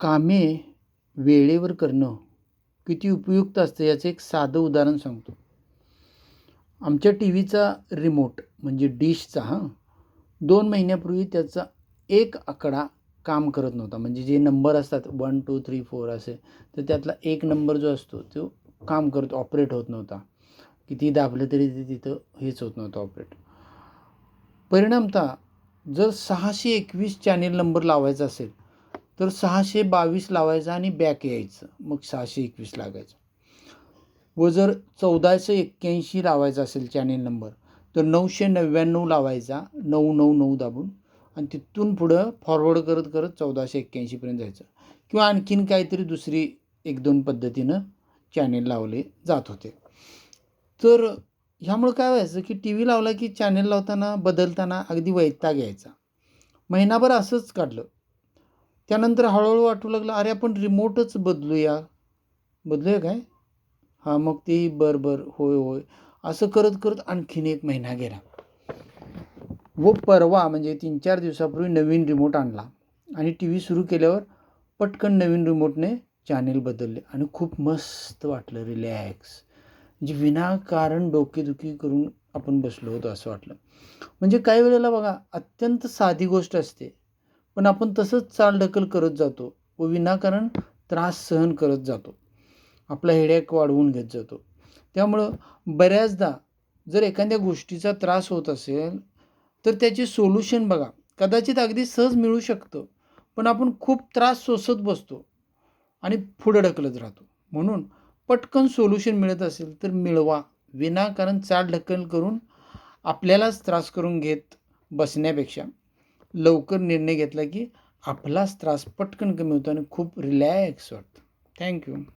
कामे वेळेवर करणं किती उपयुक्त असतं याचं एक साधं उदाहरण सांगतो. आमच्या टी व्हीचा रिमोट म्हणजे डिशचा हां दोन महिन्यापूर्वी त्याचा एक आकडा काम करत नव्हता. म्हणजे जे नंबर असतात वन टू थ्री फोर असे तर त्यातला एक नंबर जो असतो तो काम करत ऑपरेट होत नव्हता. किती दाबलं तरी ते तिथं हेच होत नव्हतं ऑपरेट. परिणामतः जर सहाशे एकवीस चॅनेल नंबर लावायचा असेल तर सहाशे बावीस लावायचा आणि बॅक यायचं. मग सहाशे एकवीस लागायचं. व जर चौदाशे एक्क्याऐंशी लावायचा असेल चॅनेल नंबर तर नऊशे नव्याण्णव लावायचा. नऊ नऊ नऊ दाबून. आणि तिथून पुढं फॉरवर्ड करत करत चौदाशे एक्क्याऐंशीपर्यंत जायचं. किंवा आणखीन काहीतरी दुसरी एक दोन पद्धतीनं चॅनेल लावले जात होते. तर ह्यामुळं काय व्हायचं की टी व्ही लावला की चॅनेल लावताना बदलताना अगदी वैताग यायचा. महिनाभर असंच काढलं. त्यानंतर हळूहळू वाटू लागलं अरे आपण रिमोटच बदलूया. बदलूया काय? हां मग ते बरं बरं होय होय. असं करत करत आणखीन एक महिना गेला. व परवा म्हणजे तीन चार दिवसापूर्वी नवीन रिमोट आणला. आणि टी व्ही सुरू केल्यावर पटकन नवीन रिमोटने चॅनेल बदलले. आणि खूप मस्त वाटलं रिलॅक्स म्हणजे विनाकारण डोकेदुखी करून आपण बसलो होतो असं वाटलं. म्हणजे काही वेळेला बघा अत्यंत साधी गोष्ट असते. पण आपण तसंच चालढकल करत जातो व विनाकारण त्रास सहन करत जातो. आपला हेडॅक वाढवून घेत जातो. त्यामुळं बऱ्याचदा जर एखाद्या गोष्टीचा त्रास होत असेल तर त्याचे सोल्युशन बघा. कदाचित अगदी सहज मिळू शकतं पण आपण खूप त्रास सोसत बसतो आणि पुढं ढकलत राहतो. म्हणून पटकन सोल्युशन मिळत असेल तर मिळवा. विनाकारण चालढकल करून आपल्यालाच त्रास करून घेत बसण्यापेक्षा. लवकर निर्णय घेतला की आपलाच त्रास पटकन कमी होतो आणि खूप रिलॅक्स वाटतं. थँक्यू